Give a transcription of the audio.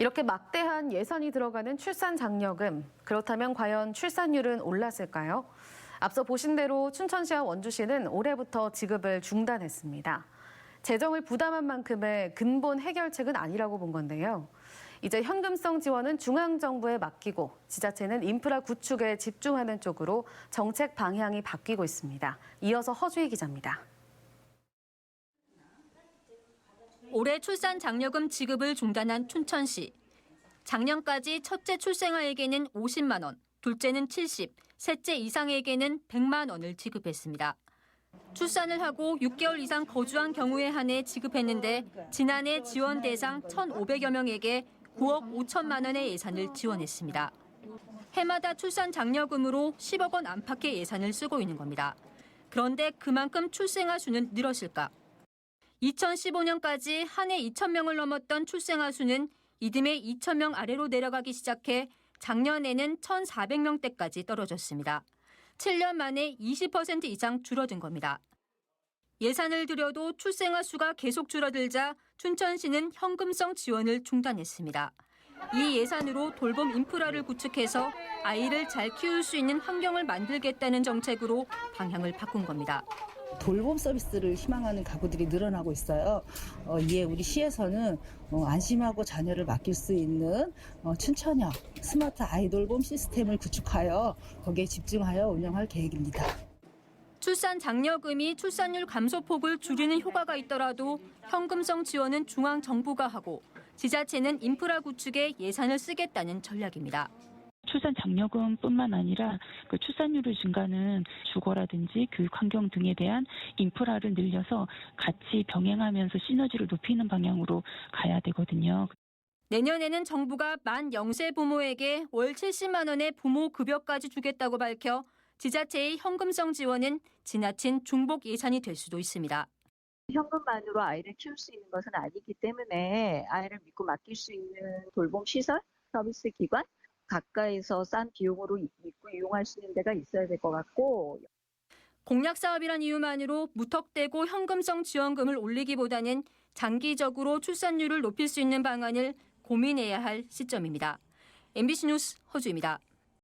이렇게 막대한 예산이 들어가는 출산 장려금. 그렇다면 과연 출산율은 올랐을까요? 앞서 보신 대로 춘천시와 원주시는 올해부터 지급을 중단했습니다. 재정을 부담한 만큼의 근본 해결책은 아니라고 본 건데요. 이제 현금성 지원은 중앙정부에 맡기고 지자체는 인프라 구축에 집중하는 쪽으로 정책 방향이 바뀌고 있습니다. 이어서 허주희 기자입니다. 올해 출산 장려금 지급을 중단한 춘천시. 작년까지 첫째 출생아에게는 50만 원, 둘째는 70, 셋째 이상에게는 100만 원을 지급했습니다. 출산을 하고 6개월 이상 거주한 경우에 한해 지급했는데 지난해 지원 대상 1,500여 명에게 9억 5천만 원의 예산을 지원했습니다. 해마다 출산 장려금으로 10억 원 안팎의 예산을 쓰고 있는 겁니다. 그런데 그만큼 출생아 수는 늘었을까? 2015년까지 한 해 2,000명을 넘었던 출생아 수는 이듬해 2,000명 아래로 내려가기 시작해 작년에는 1,400명대까지 떨어졌습니다. 7년 만에 20% 이상 줄어든 겁니다. 예산을 들여도 출생아 수가 계속 줄어들자 춘천시는 현금성 지원을 중단했습니다. 이 예산으로 돌봄 인프라를 구축해서 아이를 잘 키울 수 있는 환경을 만들겠다는 정책으로 방향을 바꾼 겁니다. 돌봄 서비스를 희망하는 가구들이 늘어나고 있어요. 어, 이에 우리 시에서는 어, 안심하고 자녀를 맡길 수 있는 어, 춘천형 스마트 아이돌봄 시스템을 구축하여 거기에 집중하여 운영할 계획입니다. 출산 장려금이 출산율 감소폭을 줄이는 효과가 있더라도 현금성 지원은 중앙 정부가 하고 지자체는 인프라 구축에 예산을 쓰겠다는 전략입니다. 출산 장려금뿐만 아니라 그 출산율을 증가하는 주거라든지 교육 환경 등에 대한 인프라를 늘려서 같이 병행하면서 시너지를 높이는 방향으로 가야 되거든요. 내년에는 정부가 만 0세 부모에게 월 70만 원의 부모 급여까지 주겠다고 밝혀 지자체의 현금성 지원은 지나친 중복 예산이 될 수도 있습니다. 현금만으로 아이를 키울 수 있는 것은 아니기 때문에 아이를 믿고 맡길 수 있는 돌봄 시설, 서비스 기관 가까이서 싼 비용으로 믿고 이용할 수 있는 데가 있어야 될 것 같고 공약 사업이란 이유만으로 무턱대고 현금성 지원금을 올리기보다는 장기적으로 출산율을 높일 수 있는 방안을 고민해야 할 시점입니다. MBC 뉴스 허주입니다.